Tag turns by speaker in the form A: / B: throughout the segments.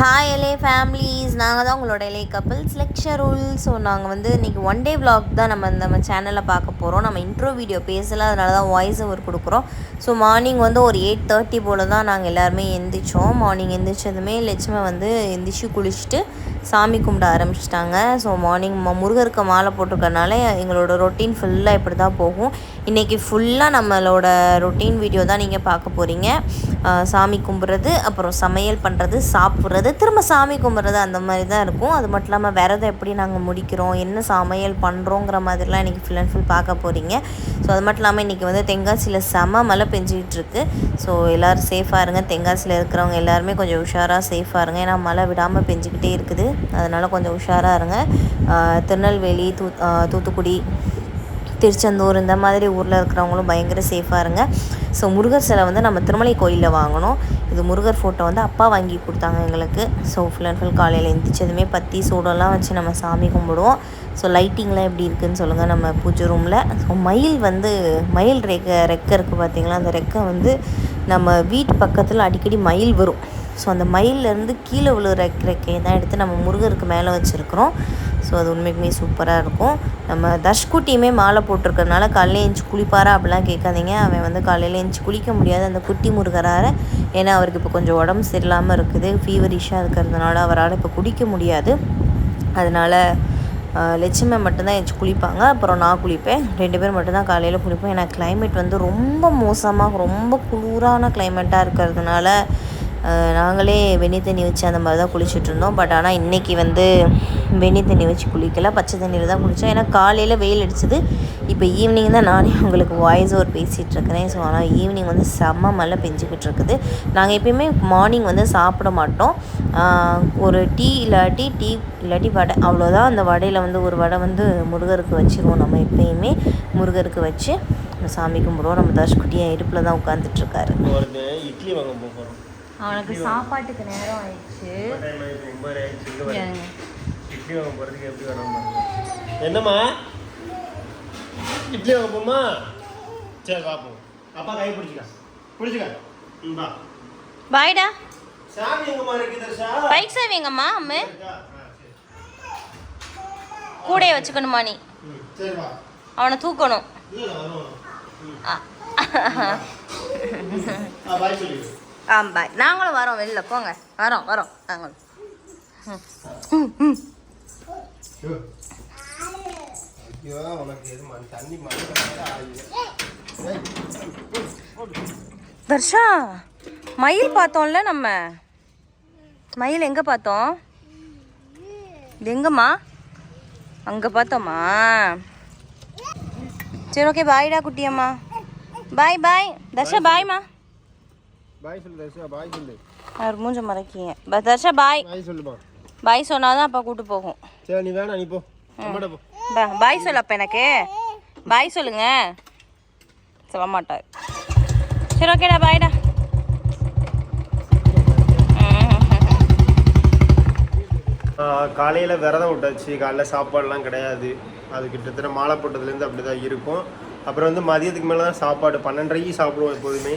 A: Hi எலே families நாங்கள் தான் உங்களோட எலே கப்பிள்ஸ் லெக்சர் ரூல் ஸோ நாங்கள் வந்து இன்றைக்கி ஒன் டே vlog தான் நம்ம நம்ம சேனலில் பார்க்க போகிறோம் நம்ம இன்ட்ரோ வீடியோ பேசல அதனால தான் வாய்ஸ் ஓவர் கொடுக்குறோம். ஸோ மார்னிங் வந்து ஒரு எயிட் தேர்ட்டி போல் தான் நாங்கள் எல்லாருமே எந்திரிச்சோம். மார்னிங் எந்திரிச்சதுமே லட்சுமி வந்து எந்திரிச்சு குளிச்சுட்டு சாமி கும்பிட ஆரம்பிச்சிட்டாங்க. ஸோ மார்னிங் முருகருக்கு மாலை போட்டிருக்கறனால எங்களோட ரொட்டீன் ஃபுல்லாக இப்படி தான் போகும். இன்றைக்கி ஃபுல்லாக நம்மளோட ரொட்டீன் வீடியோ தான் நீங்கள் பார்க்க போகிறீங்க சாமி கும்பிட்றது அப்புறம் சமையல் பண்ணுறது சாப்பிட்றது திரும்ப சாமி கும்பிட்றது அந்த மாதிரி தான் இருக்கும். அது மட்டும் இல்லாமல் விரதம் எப்படி நாங்கள் முடிக்கிறோம் என்ன சமையல் பண்ணுறோங்கிற மாதிரிலாம் இன்றைக்கி ஃபுல் அண்ட் ஃபுல் பார்க்க போகிறீங்க ஸோ அது மட்டும் இல்லாமல் இன்றைக்கி வந்து தென்காசியில் செம மழை பெஞ்சிக்கிட்டு இருக்கு. ஸோ எல்லோரும் சேஃபாக இருங்க. தென்காசியில் இருக்கிறவங்க எல்லாருமே கொஞ்சம் உஷாராக சேஃபாக இருங்க. ஏன்னா மழை விடாமல் பெஞ்சிக்கிட்டே இருக்குது. அதனால் கொஞ்சம் உஷாராக இருங்க. திருநெல்வேலி தூ தூத்துக்குடி திருச்செந்தூர் இந்த மாதிரி ஊரில் இருக்கிறவங்களும் பயங்கர சேஃபாக இருங்க. ஸோ முருகர் சிலை வந்து நம்ம திருமலை கோயிலில் வாங்கினோம் இது முருகர் ஃபோட்டோ வந்து அப்பா வாங்கி கொடுத்தாங்க எங்களுக்கு. ஸோ ஃபுல் அண்ட் ஃபுல் காலையில் எந்திரிச்சதுமே பற்றி சூடெல்லாம் வச்சு நம்ம சாமி கும்பிடுவோம். ஸோ லைட்டிங்லாம் எப்படி இருக்குதுன்னு சொல்லுங்கள் நம்ம பூஜை ரூமில் ஸோ மயில் வந்து மயில் ரெக்க ரெக்கை இருக்குது பார்த்தீங்களா அந்த ரெக்கை வந்து நம்ம வீட்டு பக்கத்தில் அடிக்கடி மயில் வரும். ஸோ அந்த மயிலேருந்து கீழே விழுற ரெக் ரெக்கையை தான் எடுத்து நம்ம முருகருக்கு மேலே வச்சுருக்குறோம். ஸோ அது உண்மைக்குமே சூப்பராக இருக்கும். நம்ம தஷ்குட்டியுமே மாலை போட்டிருக்கறனால காலையில் எழுந்து குளிப்பாரா அப்படிலாம் கேட்காதீங்க. அவன் வந்து காலையில் எழுந்து குளிக்க முடியாது. அந்த குட்டி முருகரார ஏன்னா அவருக்கு இப்போ கொஞ்சம் உடம்பு சரியில்லாமல் இருக்குது. ஃபீவரிஷாக இருக்கிறதுனால அவரால் இப்போ குடிக்க முடியாது. அதனால் லட்சுமி மட்டும்தான் எழுந்துச்சி குளிப்பாங்க. அப்புறம் நான் குளிப்பேன். ரெண்டு பேர் மட்டும்தான் காலையில் குளிப்போம். ஏன்னா கிளைமேட் வந்து ரொம்ப மோசமாக ரொம்ப குளிரான கிளைமேட்டாக இருக்கிறதுனால நாங்களே வெந்நி தண்ணி வச்சு அந்த மாதிரி தான் குளிச்சுட்டு இருந்தோம். பட் ஆனால் இன்றைக்கி வந்து வெந்நி தண்ணி வச்சு குளிக்கல பச்சை தண்ணியில் தான் குளித்தோம் ஏன்னா காலையில் வெயில் அடிச்சது. இப்போ ஈவினிங் தான் நானே உங்களுக்கு வாய்ஸ் ஓவர் பேசிகிட்டு இருக்கிறேன். ஸோ ஆனால் ஈவினிங் வந்து செம்ம மழை பெஞ்சிக்கிட்டு இருக்குது. நாங்கள் எப்பயுமே மார்னிங் வந்து சாப்பிட மாட்டோம். ஒரு டீ இல்லாட்டி டீ இல்லாட்டி வடை. அவ்வளோதான் அந்த வடையில் வந்து ஒரு வடை வந்து முருகருக்கு வச்சிருவோம் நம்ம எப்பயுமே. முருகருக்கு வச்சு சாமி கும்பிடுவோம். நம்ம தர்ஷ்குட்டியை இடுப்பில் தான் உட்காந்துட்ருக்காரு
B: ஒரு இட்லி வாங்க போகிறோம்
A: அவனுக்கு சாப்பாட்டுக்கு நேரம் ஆயிடுச்சு.
B: இட்லி வாங்க போகிறதுக்கு எப்படி வரோம் என்னம்மா? இட்லி வாங்க போமா சரி பார்ப்போம் அப்பா கை பிடிச்சிக்க. பிடிச்சிக்க. ம்
A: பாய்டா
B: சாமி எங்கம்மா இருக்கு தர்ஷா
A: பைக் சேவி எங்கம்மா அம்மே. கூடையை வச்சுக்கணுமா நீ?
B: ம்,
A: அவனை தூக்கணும்.
B: ம்.
A: ஆ.
B: பாய்
A: நாங்களும் வரோம் வெளில. போங்க. வரோம் வரோம். நாங்களும்.
B: ஐயோ உனக்கு எது மண் தண்ணி
A: தர்ஷா மயில் பார்த்தோம்ல நம்ம? மயில் எங்கே பார்த்தோம்? எங்கம்மா? அங்கே பார்த்தோமா சரி ஓகே பாய்டா குட்டியம்மா. பாய் பாய் தர்ஷா பாய்மா
B: பாய் சொல்லு. தர்ஷா. பாய் சொல்லு.
A: அவர் மூஞ்ச மறைக்கிங்க? ப- தர்ஷா பாய்
B: பாய் சொல்லுமா?
A: பாய் சொன்னாதான் அப்பா கூட்டு போகும்.
B: சரி நீ வேணாம் நீ போ.
A: பாய் சொல்லு அப்ப எனக்கு. பாய் சொல்லுங்க. சொல்ல மாட்டார் சரி ஓகேடா பாய்டா
B: காலையில் விரதம் விட்டாச்சு. காலைல சாப்பாடுலாம் கிடையாது. அது கிட்டத்தட்ட மாலை போட்டதுலேருந்து அப்படி தான் இருக்கும். அப்புறம் வந்து மதியத்துக்கு மேலே தான் சாப்பாடு. பன்னெண்டரைக்கு சாப்பிடுவோம் எப்போதுமே.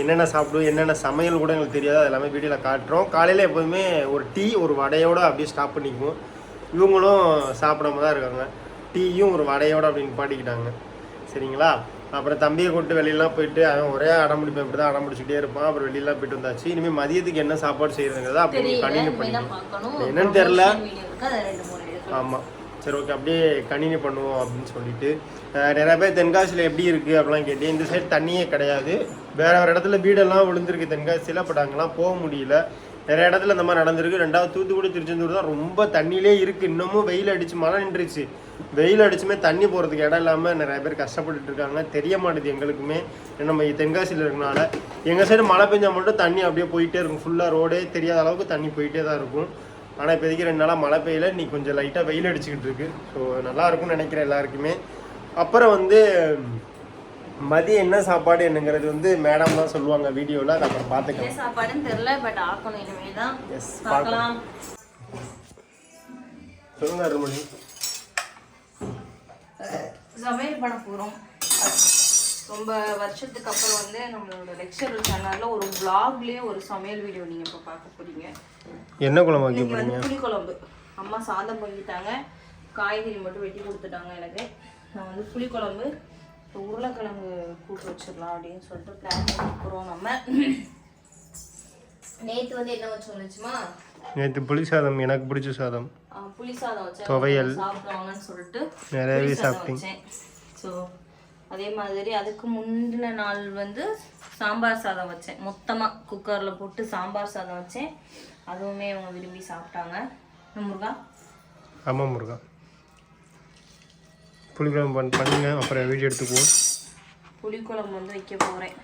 B: என்னென்ன சாப்பிடுவோம் என்னென்ன சமையல் கூட எங்களுக்கு தெரியாது அது எல்லாமே வீடியோவில் காட்டுறோம். காலையில் எப்போதுமே ஒரு டீ ஒரு வடையோடு அப்படியே ஸ்டாப் பண்ணிக்குவோம். இவங்களும் சாப்பிடாம தான் இருக்காங்க. டீயும் ஒரு வடையோடு அப்படின்னு பாடிக்கிட்டாங்க சரிங்களா? அப்புறம் தம்பியை கூப்பிட்டு வெளியெல்லாம் போயிட்டு அவன் ஒரே அடம் பிடிப்பேன் இப்படி தான் அடம் பிடிச்சிட்டே இருப்பான். அப்புறம் வெளியெல்லாம் போயிட்டு வந்தாச்சு. இனிமேல் மதியத்துக்கு என்ன சாப்பாடு செய்யறதுங்கிறத அப்படி கண்டினியூ பண்ணிக்கணும். என்னன்னு தெரில ஆமாம் சரி ஓகே அப்படியே கண்டினியூ பண்ணுவோம் அப்படின்னு சொல்லிட்டு நிறைய பேர் தென்காசியில் எப்படி இருக்குது அப்படிலாம் கேட்டு இந்த சைடு தண்ணியே கிடையாது. வேற வேறு இடத்துல வீடெல்லாம் விழுந்திருக்கு தென்காசியில் பட் அங்கெல்லாம் போக முடியல. நிறைய இடத்துல இந்த மாதிரி நடந்திருக்கு. ரெண்டாவது தூத்துக்குடி திருச்செந்தூர் தான் ரொம்ப தண்ணியிலே இருக்குது இன்னமும் வெயில் அடிச்சு மழை நின்றுச்சு. வெயில் அடிச்சுமே தண்ணி போகிறதுக்கு இடம் இல்லாமல் நிறைய பேர் கஷ்டப்பட்டுட்டு இருக்காங்க. தெரிய மாட்டேது எங்களுக்குமே. ஏன்னா நம்ம தென்காசியில் இருக்கனால. எங்கள் சைடு மழை பெஞ்சா மட்டும் தண்ணி அப்படியே போயிட்டே இருக்கும். ஃபுல்லாக ரோடே தெரியாத அளவுக்கு தண்ணி போயிட்டே தான் இருக்கும். ஆனால் இப்போதைக்கு ரெண்டு நாளாக மழை பெய்யல. இன்னைக்கு கொஞ்சம் லைட்டாக வெயில் அடிச்சுக்கிட்டு இருக்கு. ஸோ நல்லா இருக்கும்னு நினைக்கிறேன் எல்லாருக்குமே. அப்புறம் வந்து மதியம் என்ன சாப்பாடு என்னங்கிறது வந்து மேடம் தான் சொல்லுவாங்க வீடியோவில் அதை அப்புறம் பார்த்துக்கலாம்.
A: சாப்பாடுன்னு தெரியல பட் ஆக்கணும் இனிமே தான்
B: எஸ்
A: பார்க்கலாம்.
B: சொல்லுங்க அருள்மொழி.
C: சமையல் பண்ண போகிறோம் ரொம்ப வருஷத்துக்கு அப்புறம் வந்து நம்மளோட லெக்சர் சேனலில் ஒரு vlogலயே ஒரு சமையல் வீடியோ நீங்கள் இப்போ பார்க்க போறீங்க.
B: என்ன குழம்பு வைக்க
C: இன்னைக்கு
B: போறீங்க?
C: வந்து புளிக்குழம்பு அம்மா சாதம் பொங்கிட்டாங்க. காய்கறி மட்டும் வெட்டி கொடுத்துட்டாங்க எனக்கு. நான் வந்து புளிக்குழம்பு இப்போ உருளைக்கிழங்கு கூட்டு வச்சிடலாம் அப்படின்னு சொல்லிட்டு பிளான் பண்ணிக்கிறோம் நம்ம. நேற்று வந்து என்ன வச்சோம் நினச்சுமா?
B: நேற்று புளி சாதம் எனக்கு பிடிச்ச சாதம்.
C: புளி சாதம் வச்சேன்.
B: துவையல்.
C: சாப்பிடுவாங்கன்னு சொல்லிட்டு
B: நிறையவே
C: வச்சேன். ஸோ அதே மாதிரி அதுக்கு முந்தின நாள் வந்து சாம்பார் சாதம் வச்சேன். மொத்தமாக குக்கரில் போட்டு சாம்பார் சாதம் வச்சேன். அதுவுமே அவங்க விரும்பி சாப்பிட்டாங்க. முருகா?
B: ஆமாம் முருகா. புளிக்குழம்பு பண் பண்ணுங்க. அப்புறம் வீடியோ எடுத்துக்குவோம்.
C: புளிக்குழம்பு வந்து வைக்க போகிறேன்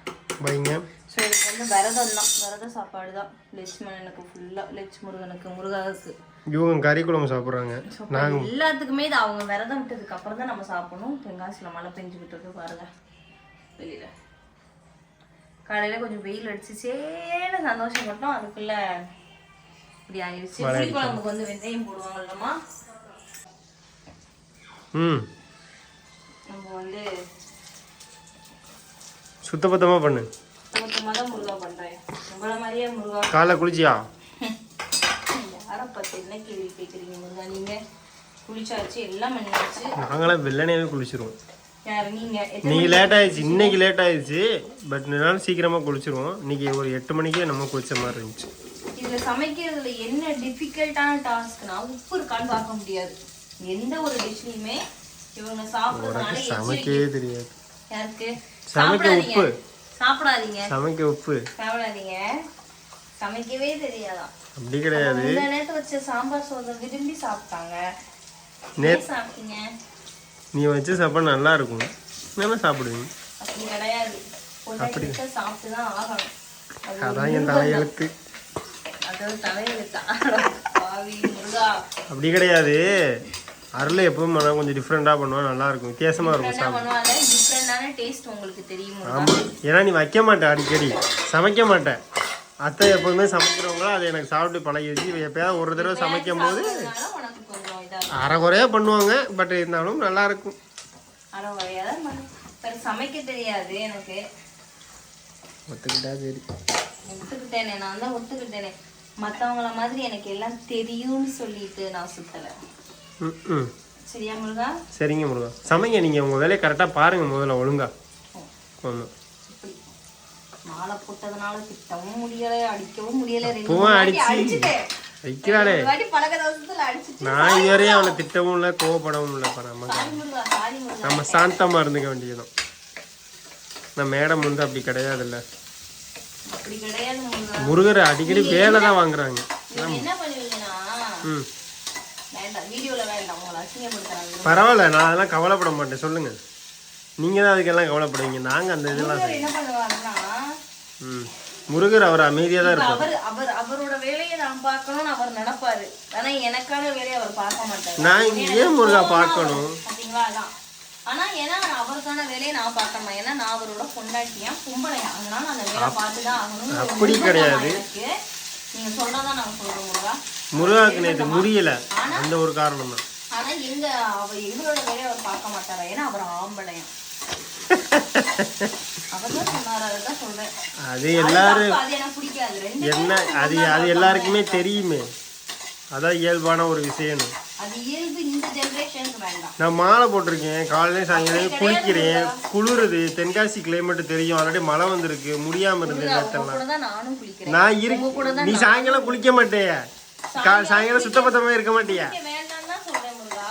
B: வைங்க.
C: ஸோ எனக்கு வந்து விரதம் தான். விரத சாப்பாடு தான். லட்சுமணனுக்கு ஃபுல்லாக லட்சு முருகனுக்கு முருகாவுக்கு.
B: இவங்க கறி குழம்பு சாப்பிட்றாங்க.
C: ஸோ எல்லாத்துக்குமே இது அவங்க விரதம் விட்டதுக்கு அப்புறம் தான் நம்ம சாப்பிடணும். தென்காசியில் மழை பெஞ்சுக்கிட்டு இருக்கு பாருங்க. வெளியில. காலையில கொஞ்சம் வெயில் அடிச்சுச்சேன்னு சந்தோஷப்பட்டோம் அதுக்குள்ள இப்படி ஆயிடுச்சு. புளி குழம்புக்கு வந்து வெந்தயம் போடுவாங்கல்லம்மா.
B: ம்.
C: நம்ம வந்து
B: சுத்தபத்தமாக பண்ணு.
C: தான் முருகா பண்றேன். உங்களை மாதிரியே முருகா.
B: காலைல குளிச்சியா?
C: யாரை பார்த்து என்ன கேள்வி கேட்குறீங்க முருகா? நீங்க குளிச்சாச்சு எல்லாம் பண்ணியாச்சு.
B: நாங்களாம் வெள்ளனையாவே குளிச்சிருவோம்.
C: யாரு? நீங்க எத்தனை
B: நீங்க லேட் ஆயிடுச்சு. இன்னைக்கு லேட் ஆயிடுச்சு. பட் நாள் சீக்கிரமா குளிச்சிருவோம். இன்னைக்கு ஒரு எட்டு மணிக்கே நம்ம குளிச்ச மாதிரி இருந்துச்சு.
C: இதுல சமைக்கிறதுல என்ன டிஃபிகல்ட்டான டாஸ்க்னா உப்பு இருக்கான்னு பார்க்க முடியாது. எந்த ஒரு டிஷ்லையுமே இவங்க சாப்பிடுறதுனால
B: சமைக்கவே தெரியாது.
C: யாருக்கு?
B: சமைக்க உப்பு.
C: சாப்பிடாதீங்க.
B: சமைக்க உப்பு.
C: சாப்பிடாதீங்க. சமைக்கவே தெரியாதாம்
B: அப்படி கிடையாது.
C: இந்த நேரத்து வச்ச சாம்பார் சோதம் விரும்பி சாப்பிட்டாங்க.
B: நே
C: ஏன் சாப்பிட்டீங்க?
B: நீ வச்ச சாப்பாடு நல்லா இருக்கும். நல்லா சாப்பிடுவீங்க.
C: அப்படி கிடையாது. பொண்டாட்டி சாப்பிட்டு தான் ஆகணும்.
B: அதான் என் தலையெழுத்து.
C: அதாவது தலையெழுத்தா?
B: அப்படி கிடையாது. அருள் எப்பவும் பண்ணா கொஞ்சம் டிஃப்ரெண்டாக பண்ணுவா நல்லா இருக்கும். வித்தியாசமா இருக்கும்
C: என்ன பண்ணுவாங்க டிஃப்ரெண்டான டேஸ்ட் உங்களுக்கு தெரியும் முருகா.
B: ஆமா. ஏன்னா நீ வைக்க மாட்ட அடிக்கடி. சமைக்க மாட்டேன் அத்தை எப்போதுமே சமைக்கிறவங்களோ அதை எனக்கு சாப்பிட்டு பழகிடுச்சு. எப்பயாவது ஒரு தடவை சமைக்கும் போது
C: இதா
B: அரைகுறையாக பண்ணுவாங்க பட் இருந்தாலும் நல்லா இருக்கும்.
C: அரை சமைக்க தெரியாது எனக்கு.
B: ஒத்துக்கிட்டா சரி.
C: ஒத்துக்கிட்டேனே நான் தான் ஒத்துக்கிட்டேனே. மத்தவங்கள மாதிரி எனக்கு எல்லாம் தெரியும்னு சொல்லிட்டு நான் சுத்தல.
B: ம்
C: சரியா முருகா?
B: சரிங்க முருகா. சமைங்க நீங்கள் உங்கள் வேலையை கரெக்டாக பாருங்கள் முதல்ல ஒழுங்கா. ஆமாம்
C: மாலை போட்டதுனால திட்டவும் முடியல அடிக்கவும் முடியல.
B: அடிச்சு. வைக்கிறாளே நான் இதுவரையும் அவளை திட்டவும் இல்லை கோவப்படவும்
C: சாரி முருகா
B: நம்ம சாந்தமாக இருந்துக்க வேண்டியதுதான். நான் மேடம் வந்து அப்படி
C: கிடையாது முருகா.
B: முருகர் அடிக்கடி வேலை தான் வாங்குறாங்க. ம்
C: வேண்டாம் வீடியோல வேண்டாம் உங்களை அசிங்கப்படுத்துறாங்க
B: பரவாயில்ல நான் அதெல்லாம் கவலைப்பட மாட்டேன். சொல்லுங்க. நீங்கள் தான் அதுக்கெல்லாம் கவலைப்படுவீங்க. நாங்கள் அந்த இதெல்லாம்
C: முருகர்
B: ம். அவர் அமைதியாக தான் இருப்பார்.
C: அவர் அவர் அவரோட வேலையை நான் பார்க்கணும்னு அவர் நினைப்பாரு. ஆனா எனக்கான வேலையை அவர் பார்க்க மாட்டாரு.
B: நான் ஏன் முருகா பார்க்கணும்?
C: அதான். ஆனா ஏன்னா அவருக்கான வேலையை நான் பார்க்கணும் ஏன்னா நான் அவரோட பொண்டாட்டியா பொம்பளையா அதனால அந்த வேலை பார்த்துதான் ஆகணும்
B: அப்படி கிடையாது.
C: நீங்க சொன்னாதான் நான் சொல்றேன் முருகா.
B: முருகாவுக்கு நேற்று முடியல அந்த ஒரு காரணம் தான்
C: ஆனா எங்க அவர் இவரோட வேலையை அவர் பார்க்க மாட்டாரா? ஏன்னா அவர் ஆம்பளையா அவர் தான் சொன்னாரு அதுதான் சொல்றேன்.
B: அது எல்லாரும் என்ன அது அது எல்லாருக்குமே தெரியுமே. அதான் இயல்பான ஒரு
C: வேண்டாம்.
B: நான் மாலை போட்டிருக்கேன். காலையில சாயங்காலம் குளிக்கிறேன். குளிருது. தென்காசி கிளைமேட் தெரியும். ஆல்ரெடி மழை வந்திருக்கு. முடியாம இருந்தது நான் இருக்கு நீ சாயங்காலம் குளிக்க மாட்டேய? சாயங்காலம் சுத்தபத்தமா இருக்க மாட்டியா
C: குளிக்க வேண்டாம்னு தான் சொல்றேன் முருகா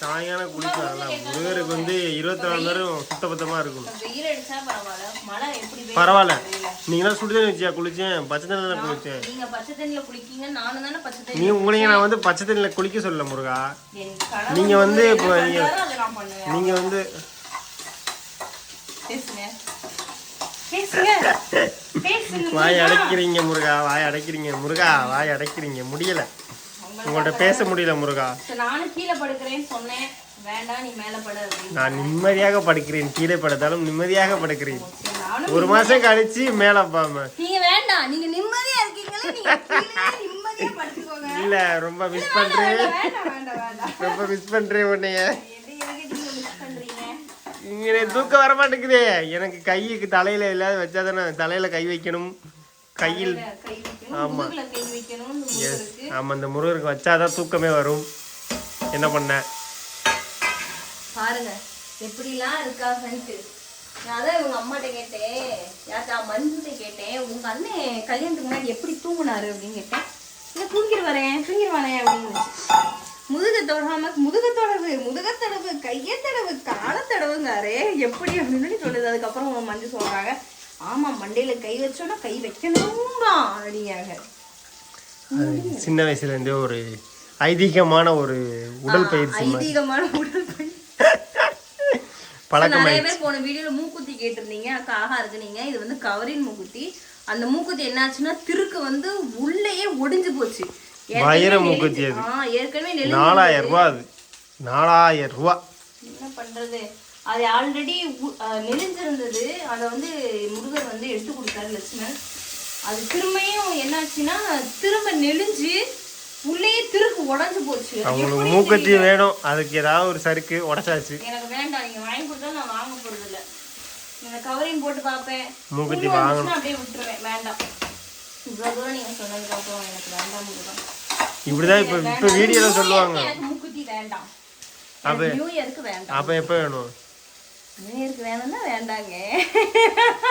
B: சாயங்காலம் குளிக்கலாம் முருகருக்கு வந்து இருபத்தி நாலு நேரம் சுத்தபத்தமா இருக்கணும்
C: இப்ப வெயில் அடிச்சா பரவாயில்ல.
B: நீங்களாம் சுடு தண்ணி வச்சியா? குளிச்சேன். பச்சை தண்ணி தான் குளிச்சேன்.
C: நீங்க
B: உங்களையும் நான் வந்து பச்சை தண்ணியில் குளிக்க சொல்லல முருகா.
C: என் கணவர்
B: நீங்க வந்து இப்போ நீங்க-
C: பண்றாரோ அதை நான் பண்ணுவேன்
B: நீங்க வந்து வாய் அடைக்கிறீங்க முருகா. வாய் அடைக்கிறீங்க முருகா. வாய் அடைக்கிறீங்க. முடியல. உங்கள்ட்ட பேச முடியல முருகா.
C: நானும் கீழே படுக்கிறேன்னு சொன்னேன். வேண்டாம் நீ மேல படு அப்படின்னு
B: நான் நிம்மதியாக படுக்கிறேன். கீழே படுத்தாலும் நிம்மதியாக படுக்கிறேன். ஒரு மாசம் கழிச்சு மேல பாம
C: நீங்க வேண்டாம் நிம்மதியா இருக்கீங்களா
B: இல்ல ரொம்ப மிஸ் பண்றேன். ரொம்ப மிஸ் பண்றேன் உன்னைய. இங்க தூக்கம் வர மாட்டேங்குதே எனக்கு கைக்கு தலையில இல்லாத வச்சா தானே தலையில கை வைக்கணும். கையில்.
C: கை வைக்கணும்
B: ஆமா.
C: முதுகுல கை வைக்கணும் இந்த முருகருக்கு
B: வச்சாதான் தூக்கமே வரும். என்ன பண்ண?
C: பாருங்க எப்படிலாம் இருக்காங்கன்ட்டு. நான் அதான் இவங்க அம்மாட்ட கேட்டேன். யார்ட்டா மஞ்சுட்ட கேட்டேன். உங்க அண்ணன் கல்யாணத்துக்கு முன்னாடி எப்படி தூங்குனாரு அப்படின்னு கேட்டேன். இல்லை தூங்கிட்டு வரேன் தூங்கிடுவானே அப்படின்னு முதுக தொடாம முதுக தொடவு முதுக தடவு கைய தடவு கால தடவுங்காரே. எப்படி அப்படின்னு சொல்லுது. அதுக்கப்புறம் மஞ்சு சொல்றாங்க. ஆமா மண்டையில கை வச்சோன்னா கை வைக்கணும்பா அப்படிங்காங்க
B: அது சின்ன வயசுல இருந்தே ஒரு ஐதீகமான ஒரு உடல் பயிற்சி.
C: ஐதீகமான உடற்பயிற்சி
B: பழக்கம்
C: நிறைய பேர் போன வீடியோல மூக்குத்தி கேட்டிருந்தீங்க. அக்கா ஆஹா இருக்குனீங்க இது வந்து கவரின் மூக்குத்தி. அந்த மூக்குத்தி என்னாச்சுன்னா திருக்கு வந்து உள்ளேயே ஒடிஞ்சு போச்சு. நெளிஞ்சு-
B: மூக்குத்தி அது.
C: ஏற்கனவே
B: நாலாயிரம் ரூபா அது. நாலாயிரம் ரூபா.
C: என்ன பண்றது? அது ஆல்ரெடி நெளிஞ்சிருந்தது அதை வந்து முருகர் வந்து எடுத்து கொடுத்தாரு லட்சுமணன். அது திரும்பியும் என்னாச்சுன்னா திரும்ப நெளிஞ்சு உள்ளேயே திருக்கு உடைஞ்சு போச்சு.
B: அவங்களுக்கு மூக்கத்தி வேணும். அதுக்கு ஏதாவது ஒரு சறுக்கு உடச்சாச்சு.
C: எனக்கு வேண்டாம். நீங்க வாங்கி கொடுத்தா நான் வாங்க போறது இல்ல இந்த கவரிங் போட்டு பார்ப்பேன்.
B: மூக்குத்தி வாங்கணும்.
C: அப்படியே விட்டுருவேன். வேண்டாம். இவ்வளவு தூரம் நீங்க சொன்னதுக்கு அப்புறம் எனக்கு வேண்டாம் முருகன்.
B: இப்படிதான் இப்ப இப்ப வீடியோல சொல்லுவாங்க.
C: மூக்குத்தி வேண்டாம்.
B: அப்ப
C: எனக்கு நியூ இயருக்கு வேண்டாம்.
B: அப்ப எப்ப வேணும்?
C: நியூ இயருக்கு வேணும்னா வேண்டாங்க.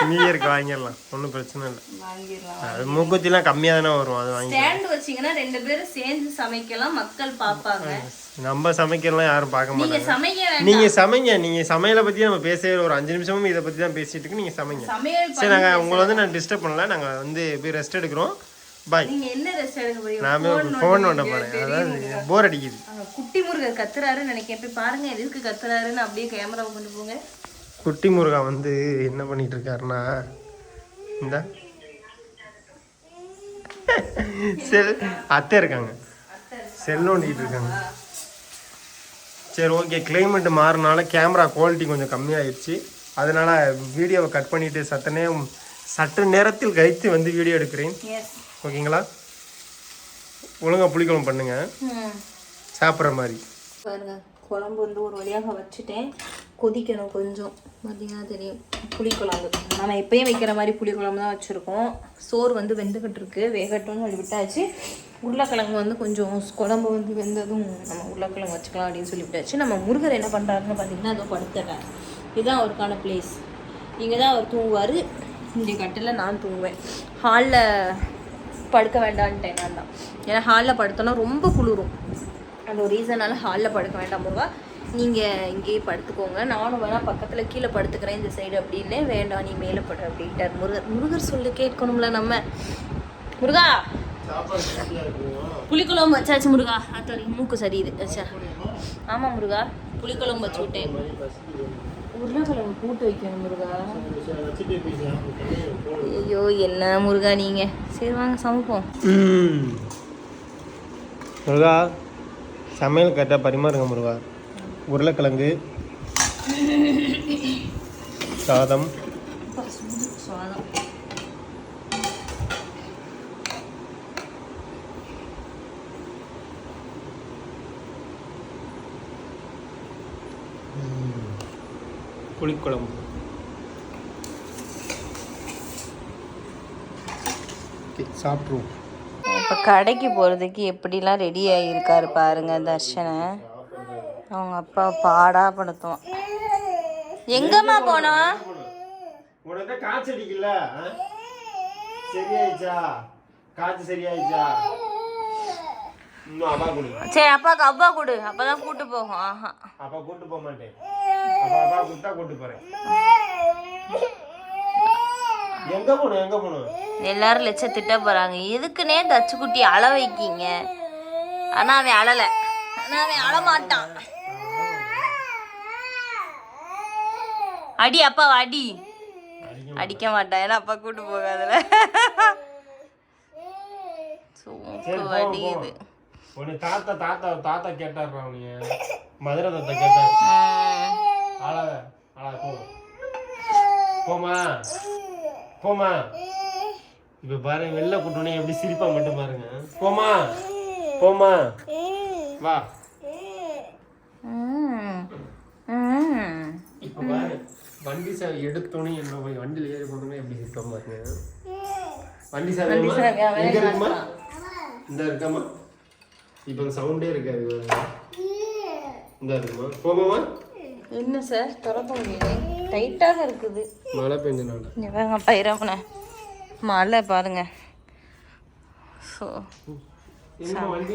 B: நியூ இயருக்கு வாங்கிடலாம். ஒன்றும் பிரச்சனை இல்லை.
C: வாங்கிடலாம்
B: அது மூக்குத்திலாம் கம்மியாக தானே வரும் அது வாங்கி
C: ஸ்டாண்ட் வச்சீங்கன்னா ரெண்டு பேரும் சேர்ந்து சமைக்கலாம் மக்கள் பார்ப்பாங்க.
B: நம்ம சமைக்கலாம் யாரும் பார்க்க மாட்டாங்க.
C: சமைக்க வேண்டாம்.
B: நீங்க சமைங்க நீங்க சமையலை பத்தி நம்ம பேசவே ஒரு அஞ்சு நிமிஷமும் இதை பத்தி தான் பேசிட்டு இருக்கு நீங்க சமைங்க. சரி நாங்க உங்களை வந்து நான் டிஸ்டர்ப் பண்ணல. நாங்க வந்து போய் ரெஸ்ட் எடுக்கிறோம். பாய்
C: நீங்க என்ன ரெஸ்ட் எடுக்க போறீங்க?
B: நான் ஃபோன் பண்ண போறேன். அதாவது போர் அடிக்குது.
C: அங்க குட்டி முருகர் கத்துறாருன்னு நினைக்கிறேன். போய் பாருங்க எதுக்கு கத்துறாருன்னு அப்படியே கேமராவை கொண்டு போங்க.
B: குட்டி முருகா வந்து என்ன பண்ணிட்டு இருக்காருன்னா இந்த செல் அத்தை இருக்காங்க. செல் நோண்டிட்டு இருக்காங்க. சரி ஓகே கிளைமேட் மாறினால கேமரா குவாலிட்டி கொஞ்சம் கம்மியாயிடுச்சு. அதனால வீடியோவை கட் பண்ணிட்டு சத்த நேரம் சற்று நேரத்தில் கழித்து வந்து வீடியோ எடுக்கிறேன். ஓகேங்களா? ஒழுங்கா புளிக்குழம்பு பண்ணுங்க. சாப்பிட்ற மாதிரி.
C: பாருங்க குழம்பு வந்து ஒரு வழியாக வச்சுட்டேன். கொதிக்கணும் கொஞ்சம். பார்த்தீங்கன்னா தெரியும். புளிக்குழம்பு. நம்ம எப்பயும் வைக்கிற மாதிரி புளிக்குழம்பு தான் வச்சுருக்கோம். சோறு வந்து வெந்துக்கிட்டு இருக்கு வேகட்டும்னு சொல்லி விட்டாச்சு. உருளைக்கிழங்கு வந்து கொஞ்சம் குழம்பு வந்து வெந்ததும் நம்ம உருளைக்கிழங்கு வச்சுக்கலாம் அப்படின்னு சொல்லி விட்டாச்சு. நம்ம முருகர் என்ன பண்ணுறாருன்னு பார்த்தீங்கன்னா அதோ படுத்துறாரு இதுதான் அவருக்கான பிளேஸ் இங்கே தான் அவர் தூங்குவார். இங்கே கட்டில் நான் தூங்குவேன். ஹாலில் படுக்க வேண்டான்ட்டேன் நான் தான். ஏன்னா ஹாலில் படுத்தோன்னா ரொம்ப குளிரும். அந்த ஒரு ரீசனால ஹாலில் படுக்க வேண்டாம் முருகா நீங்கள் இங்கேயே படுத்துக்கோங்க. நானும் வேணால் பக்கத்தில் கீழே படுத்துக்கிறேன் இந்த சைடு அப்படின்னு. வேண்டாம் நீ மேலே படு அப்படின்ட்டார் முருகர். முருகர் சொல்லி கேட்கணும்ல நம்ம. முருகா! புளிக்குழம்பு வச்சாச்சு முருகா. அத்தாரி மூக்கு சரியுது. ஆமாம் முருகா. புளிக்குழம்பு வச்சு விட்டேன். உருளைக்கிழங்கு கூட்டு வைக்கணும் முருகா. ஐயோ என்ன முருகா நீங்கள் சரி வாங்க சமைப்போம்.
B: முருகா சமையல் கரெக்டாக பரிமாறுங்க முருகா. உருளைக்கிழங்கு சாதம் புளிக்குழம்பு. சாப்பிட்ருவோம்
C: இப்போ கடைக்கு போகிறதுக்கு எப்படிலாம் ரெடி ஆகியிருக்காரு பாருங்க தர்ஷனை. அவங்க அப்பா பாடா படுத்துவான். எங்கம்மா போனோம்?
B: காய்ச்சல் அடிக்கல சரியாயிச்சா சரியாயிச்சா
C: சரி அப்பாவுக்கு அப்பா கொடு. அப்பதான் கூட்டு போகும். ஆஹா.
B: அப்பா கூட்டு போக மாட்டேன். அப்பா அப்பா கூட்டா போறேன். எங்க போகணும் எங்க போகணும்
C: எல்லாரும் லட்ச திட்ட போறாங்க. எதுக்குன்னே தச்சு குட்டி அழ வைக்கீங்க? ஆனா அவன் அழல. ஆனா அவன் அழமாட்டான் அடி அப்பா அடி. அடிக்க மாட்டான். ஏன்னா அப்பா கூட்டு போகாதுல.
B: உன்னை தாத்தா தாத்தா தாத்தா கேட்டாருடா உனிய மதுரை தாத்தா கேட்டாரு. அழாத அழாத போ. போமா போமா இப்ப பாருங்க வெளில கூட்டோனே எப்படி சிரிப்பா மட்டும் பாருங்க. போமா போமா வா. இப்ப பாரு வண்டி சாவி எடுத்தோன்னே என்ன போய் வண்டியில் ஏறி போனோமே எப்படி சிப்பம் பாருங்க. வண்டி சாவி எங்க இருக்குமா. இந்த இருக்காமா இப்போ சவுண்டே இருக்காது இந்த இருக்குமா? போமாமா
C: என்ன சார்? திறக்க முடியல டைட்டாக இருக்குது.
B: மழை பெஞ்சனால.
C: பாருங்க பயிரவனை மழை பாருங்க. ஸோ என்னது? வண்டி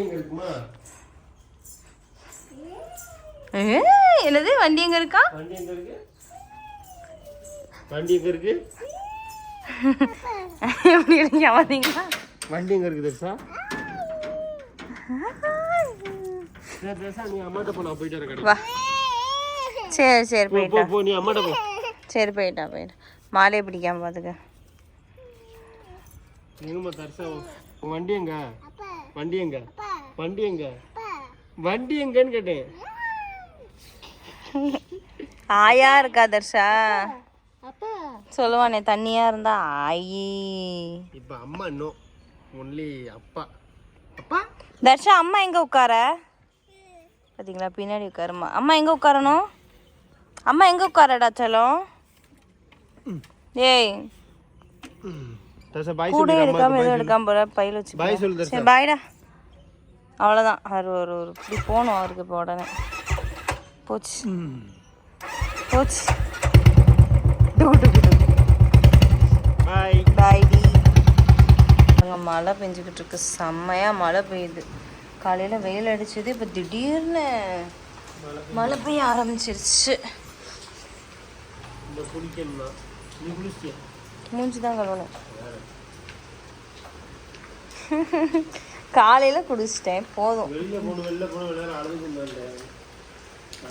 C: எங்க இருக்கா?
B: வண்டி எங்க இருக்கு?
C: எப்படி இருக்கீங்க? வந்தீங்களா?
B: வண்டி எங்க இருக்கு சரி, தர்ஷா நீ அம்மாட்ட போ நான் போயிட்டு வரேன் கடைக்கு.
C: வா. சரி சரி போயிட்டா.
B: போ நீ அம்மாட்ட போ.
C: சரி போயிட்டா போயிட்டா. மாலையை பிடிக்காம பார்த்துக்க
B: எங்கம்மா உன் வண்டி எங்க? வண்டி எங்க? வண்டி எங்க? வண்டி எங்கன்னு கேட்டேன்.
C: ஆயா இருக்கா தர்ஷா? சொல்லுவானே தண்ணியா இருந்தா ஆயி.
B: இப்போ அம்மா நோ ஒன்லி அப்பா. அப்பா?
C: தர்ஷா அம்மா எங்க உட்கார? பாத்தீங்களா பின்னாடி உட்காருமா. அம்மா எங்க உட்காரணும்? அம்மா எங்க உட்காரடா செல்லம்? ஏய்.
B: பாய்
C: கூட எடுக்காம எதுவும் எடுக்காம போற பையில வச்சு
B: பாய்
C: சரி பாய்டா அவ்வளோதான் அவர் ஒரு ஒரு இப்படி போகணும் அவருக்கு இப்போ உடனே. போச்சு. போச்சு.
B: பாய்
C: பாய்டி அங்கே மழை பெஞ்சுக்கிட்டு இருக்கு. செம்மையாக மழை பெய்யுது. காலையில் வெயில் அடிச்சது இப்போ திடீர்னு மழை பெய்ய ஆரம்பிச்சிருச்சு.
B: இந்த குடிக்கணுமா நீ குளிச்சியா
C: மூஞ்சி தான் கழுவணும் காலையில் குடிச்சிட்டேன் போதும்.
B: வெளியில போகணும் வெளில போகணும் வெளில அழுது இல்லை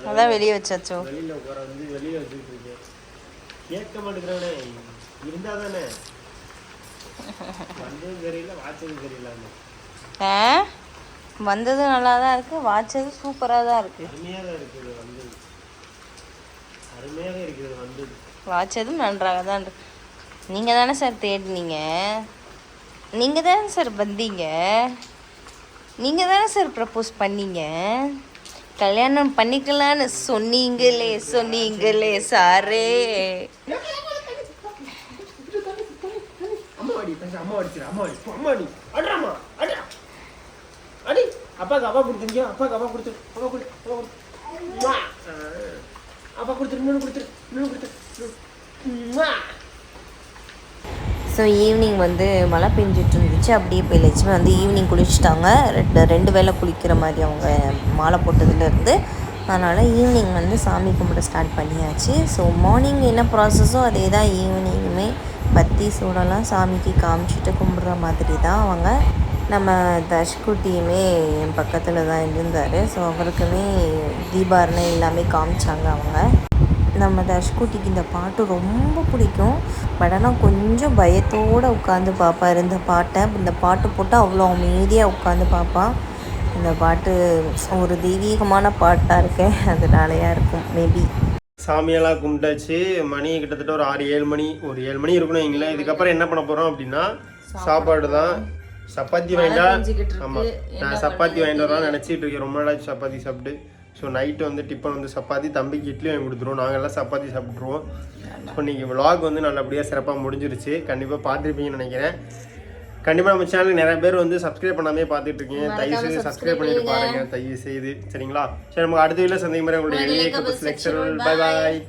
C: அதான் வெளியே வச்சாச்சோ.
B: வெளியில உட்கார வந்து வெளியே வச்சுட்டு இருக்கேன். கேட்க மாட்டேங்கிறானே. இருந்தா தானே. வந்ததும் தெரியல
C: ஆ? வந்தது நல்லா தான் இருக்குது வாச்சது சூப்பராக தான் இருக்குது
B: அருமையாக தான் இருக்குது வந்தது.
C: வாச்சதும் நன்றாக தான் நீங்கள் தானே சார் தேடினீங்க? நீங்கள் தானே சார் வந்தீங்க? நீங்கள் தானே சார் ப்ரப்போஸ் பண்ணீங்க? கல்யாணம் பண்ணிக்கலான்னு சொன்னீங்களே சொன்னீங்களே சாரே.
B: அப்பாக்கு அப்பா கொடுத்துருங்க அப்பாக்கு அப்பா கொடுத்துரு அப்பா கொடு அப்பா கொடு. அப்பா கொடுத்துரு இன்னொன்று கொடுத்துரு இன்னொன்று கொடுத்துரு.
C: ஸோ ஈவினிங் வந்து மழை பெஞ்சிட்டு இருந்துச்சு அப்படியே போய் லட்சுமி வந்து ஈவினிங் குளிச்சுட்டாங்க. ரெண்டு ரெண்டு வேளை குளிக்கிற மாதிரி அவங்க மாலை போட்டதுலேருந்து அதனால் ஈவினிங் வந்து சாமி கும்பிட ஸ்டார்ட் பண்ணியாச்சு. ஸோ மார்னிங் என்ன ப்ராசஸோ அதே தான் ஈவினிங்குமே பத்தி சூடெல்லாம் சாமிக்கு காமிச்சிட்டு கும்பிட்ற மாதிரி தான் அவங்க. நம்ம தஷ்குட்டியுமே என் பக்கத்தில் தான் இருந்தார். ஸோ அவருக்குமே தீபாரணை எல்லாமே காமிச்சாங்க அவங்க. நம்ம தஷ்குட்டிக்கு இந்த பாட்டு ரொம்ப பிடிக்கும். பட் ஆனால் கொஞ்சம் பயத்தோடு உட்காந்து பார்ப்பார் இந்த பாட்டை இந்த பாட்டு போட்டால் அவ்வளோ அமைதியாக உட்காந்து பார்ப்பா இந்த பாட்டு ஒரு தெய்வீகமான பாட்டாக இருக்கேன் அதனாலயா இருக்கும். மேபி
B: சாமியெல்லாம் கும்பிட்டாச்சு. மணி கிட்டத்தட்ட ஒரு ஆறு ஏழு மணி ஒரு ஏழு மணி இருக்கணும் வைங்களேன். இதுக்கப்புறம் என்ன பண்ண போகிறோம் அப்படின்னா சாப்பாடு தான். சப்பாத்தி வாங்கிட்டா ஆமாம் நான் சப்பாத்தி வாங்கிட்டு வரலாம் நினச்சிட்டு இருக்கேன். ரொம்ப நாளாச்சு சப்பாத்தி சாப்பிட்டு. ஸோ நைட்டு வந்து டிஃபன் வந்து சப்பாத்தி தம்பிக்கு இட்லி வாங்கி கொடுத்துருவோம். நாங்கள் எல்லாம் சப்பாத்தி சாப்பிட்ருவோம் ஸோ இன்னைக்கு vlog வந்து நல்லபடியாக சிறப்பாக முடிஞ்சிருச்சு. கண்டிப்பாக பார்த்துருப்பீங்கன்னு நினைக்கிறேன். கண்டிப்பாக நம்ம சேனலுக்கு நிறைய பேர் வந்து சப்ஸ்கிரைப் பண்ணாமே பார்த்துட்டு இருக்கீங்க தயவு செய்து சப்ஸ்கிரைப் பண்ணிட்டு பாருங்க. தயவு செய்து. சரிங்களா? சரி நமக்கு அடுத்த வீடியோ சந்திக்கும் மாதிரி உங்களுடைய எளிய கப்பல்ஸ் லெக்சர் பை பாய்